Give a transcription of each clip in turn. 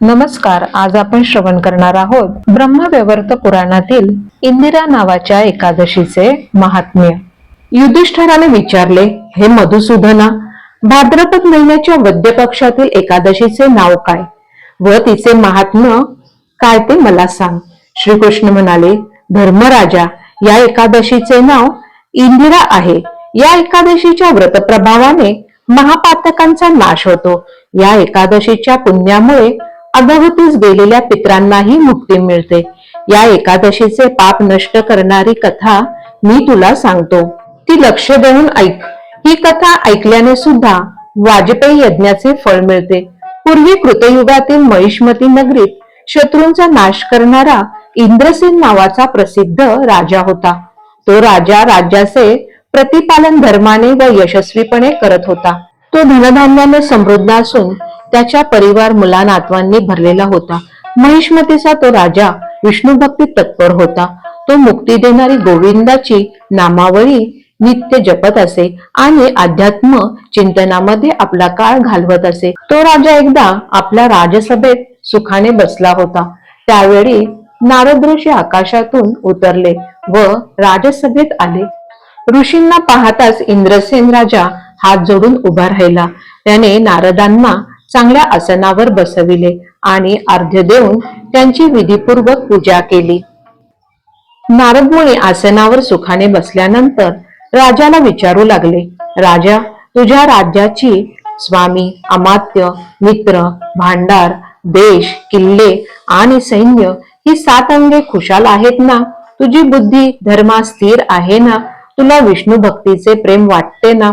नमस्कार आज आपण श्रवण करणार आहोत ब्रह्मव्यवर्त पुराणातील इंदिरा नावाच्या एकादशीचे महात्म्य. युधिष्ठराने विचारले हे मधुसूदना भाद्रपद महिन्याच्या वद्य पक्षातील एकादशीचे नाव काय? व तिचे महात्म्य काय ते मला सांग. श्रीकृष्ण म्हणाले धर्मराजा या एकादशीचे नाव इंदिरा आहे. या एकादशीच्या व्रतप्रभावाने महापातकांचा नाश होतो. या एकादशीच्या पुण्यामुळे अधोगतीस गेलेल्या पित्रांनाही मुक्ती मिळते. या एकादशीचे पाप नष्ट करणारी कथा मी तुला सांगतो. ती लक्ष देऊन ऐक. ही कथा ऐकल्याने सुद्धा वाजपेयी यज्ञाचे फळ मिळते. पूर्वी कृतयुगातील महिष्मती नगरीत शत्रूंचा नाश करणारा इंद्रसेन नावाचा प्रसिद्ध राजा होता. तो राजा राज्याचे प्रतिपालन धर्माने व यशस्वीपणे करत होता. तो धनधान्याने समृद्ध असून त्याच्या परिवार मुला नातवांनी भरलेला होता. महिष्मतीचा तो राजा विष्णू भक्ती तत्पर होता. तो मुक्ती देणारी गोविंदाची नामावळी नित्य जपत असे आणि अध्यात्म चिंतनामध्ये आपला काळ घालवत असे. तो राजा एकदा आपल्या राजसभेत सुखाने बसला होता. त्यावेळी नारद ऋषी आकाशातून उतरले व राजसभेत आले. ऋषींना पाहताच इंद्रसेन राजा हात जोडून उभा राहिला. त्याने नारदांना चांगल्या आसनावर बसविले आणि अर्ध्य देऊन त्यांची विधीपूर्वक पूजा केली. नारद मुनी आसनावर सुखाने बसल्यानंतर राजाला विचारू लागले राजा तुझ्या राज्याची स्वामी अमात्य मित्र भांडार देश किल्ले आणि सैन्य ही सात अंगे खुशाल आहेत ना? तुझी बुद्धी धर्मा स्थिर आहे ना? तुला विष्णू भक्तीचे प्रेम वाटते ना?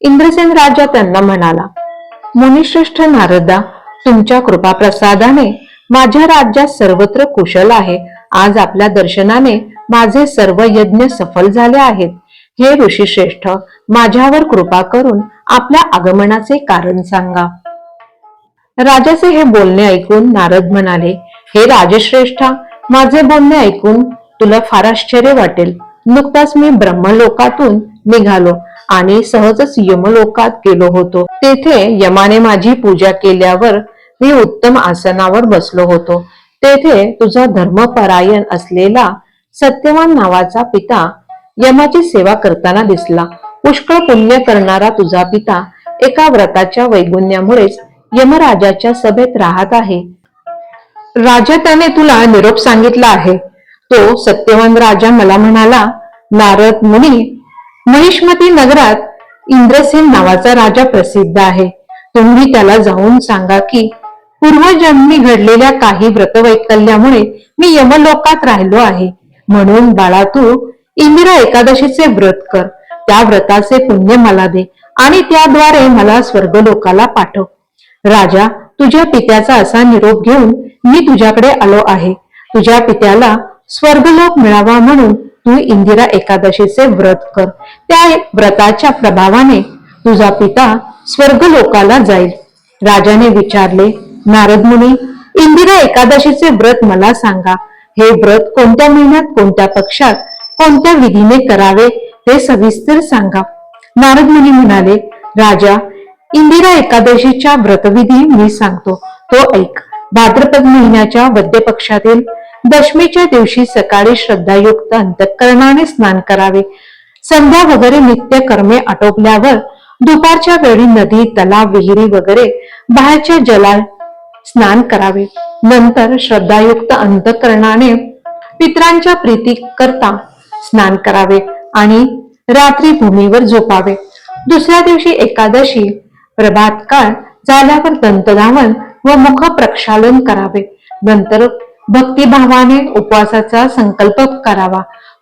इंद्रसेन राजा त्यांना म्हणाला मुनिश्रेष्ठ नारदा तुमच्या कृपा प्रसादाने माझ्या राज्यात सर्वत्र कुशल आहे. आज आपल्या दर्शनाने माझे सर्व यज्ञ सफल झाले आहेत. हे ऋषी श्रेष्ठ माझ्यावर कृपा करून आपल्या आगमनाचे कारण सांगा. राजाचे हे बोलणे ऐकून नारद म्हणाले हे राजश्रेष्ठा माझे बोलणे ऐकून तुला फार आश्चर्य वाटेल. नुकताच मी ब्रह्मलोकातून निघालो. आणि सहजच यमलोकात गेलो होतो. तेथे यमाने माझी पूजा केल्यावर मी उत्तम आसनावर बसलो होतो. तेथे तुझा धर्मपरायण असलेला सत्यवान नावाचा पिता यमाची सेवा करताना दिसला. पुष्कळ पुण्य करणारा तुझा पिता एका व्रताच्या वैगुण्यामुळेच यमराजाच्या सभेत राहत आहे. राजा त्याने तुला निरोप सांगितला आहे. तो सत्यवान राजा मला म्हणाला नारद मुनी महिष्मती नगरात इंद्रसेन नावाचा राजा प्रसिद्ध आहे. तुम्ही त्याला जाऊन सांगा की पूर्वजन्मी घडलेल्या काही व्रतवैकल्यामुळे मी यमलोकात राहिलो आहे. म्हणून बाळा तू इंदिरा एकादशीचे व्रत कर. त्या व्रताचे पुण्य मला दे आणि त्याद्वारे मला स्वर्गलोकाला पाठव. राजा तुझ्या पित्याचा असा निरोप घेऊन मी तुझ्याकडे आलो आहे. तुझ्या पित्याला स्वर्गलोक मिळावा म्हणून तू इंदिरा एकादशीचे व्रत कर. त्या व्रताच्या प्रभावाने तुझा पिता स्वर्ग लोकाला जाईल. राजाने विचारले नारद मुनी इंदिरा एकादशीचे व्रत मला सांगा. हे व्रत कोणत्या महिन्यात कोणत्या पक्षात कोणत्या विधीने करावे ते सविस्तर सांगा. नारद मुनी म्हणाले राजा इंदिरा एकादशीच्या व्रतविधी मी सांगतो. तो ऐक. भाद्रपद महिन्याच्या वद्य पक्षातील दशमीच्या दिवशी सकाळी श्रद्धायुक्त अंतःकरणाने स्नान करावे. संध्या वगैरे नित्य कर्मे आटोपल्यावर दुपारच्या वेळी नदी तलाव विहिरी वगैरे बाहेरच्या जला स्नान करावे. नंतर श्रद्धायुक्त अंतःकरणाने पित्रांच्या प्रीती करता स्नान करावे आणि रात्री भूमीवर झोपावे. दुसऱ्या दिवशी एकादशी प्रभात काळ झाल्यावर दंतधावन व मुख प्रक्षालन करावे. नंतर भक्तिभावाने उपवासाचा संकल्प करावा.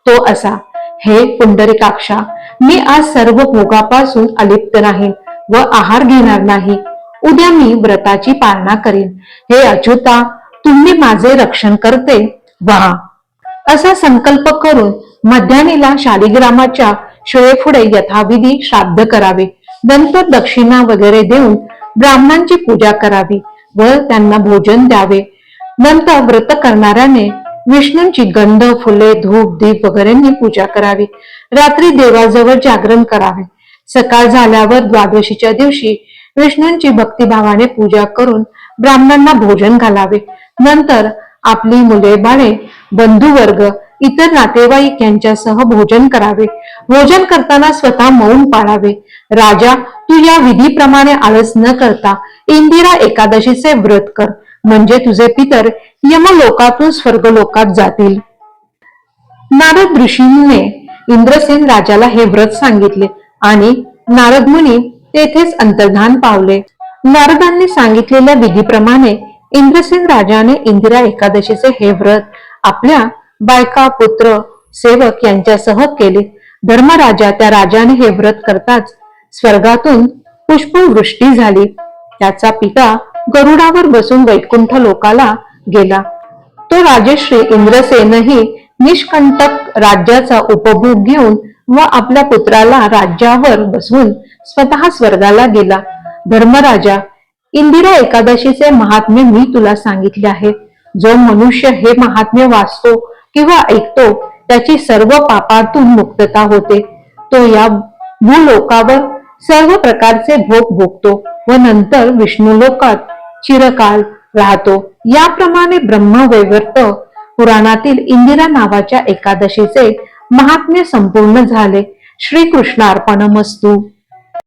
तो असा हे पुंडरिकाक्षा मी आज सर्व भोगापासून अलिप्त राहीन व आहार घेणार नाही. उद्या मी व्रताची पालना करीन. हे अच्युता तुम्ही माझे रक्षण करते. वा. असा संकल्प करून मध्यानीला शालिग्रामाच्या शिळेपुढे यथाविधी श्राद्ध करावे. नंतर दक्षिणा वगैरे देऊन ब्राह्मणांची पूजा करावी. व त्यांना भोजन द्यावे. नंतर व्रत करणाऱ्याने विष्णूंची गंध फुले धूप दीप वगैरेंनी पूजा करावी. रात्री देवाजवळ जागरण करावे. सकाळ झाल्यावर द्वादशीच्या दिवशी विष्णूंची भक्तिभावाने पूजा करून ब्राह्मणांना भोजन घालावे. नंतर आपली मुले बाळे बंधुवर्ग इतर नातेवाईक यांच्यासह भोजन करावे. भोजन करताना स्वतः मौन पाळावे. राजा तू या विधीप्रमाणे आळस न करता इंदिरा एकादशीचे व्रत कर. म्हणजे तुझे पितर यमलोकातून स्वर्गलोकात जातील. नारद ऋषींनी इंद्रसेन राजाला हे व्रत सांगितले आणि नारद मुनी तेथेच अंतर्धान पावले. नारदांनी सांगितलेल्या विधीप्रमाणे इंद्रसेन राजाने इंदिरा एकादशीचे हे व्रत आपल्या बायका पुत्र सेवक यांच्यासह केले. धर्मराजा त्या राजाने हे व्रत करताच स्वर्गातून पुष्पवृष्टी झाली. त्याचा पिता गरुडावर बसून वैकुंठ लोकाला गेला. तो राजश्री इंद्रसेनही निष्कंटक राज्याचा उपभोग घेऊन व आपल्या पुत्राला राज्यावर बसवून स्वतः स्वर्गाला गेला. धर्मराजा इंदिरा एकादशीचे महात्म्य मी तुला सांगितले आहे. जो मनुष्य हे महात्म्य वाचतो किंवा ऐकतो त्याची सर्व पापातून मुक्तता होते. तो या भूलोकावर सर्व प्रकारचे भोग भोगतो व नंतर विष्णुलोकात चिरकाल राहतो. याप्रमाणे ब्रह्मवैवर्त पुराणातील इंदिरा नावाच्या एकादशीचे महात्म्य संपूर्ण झाले. श्रीकृष्णार्पणमस्तू.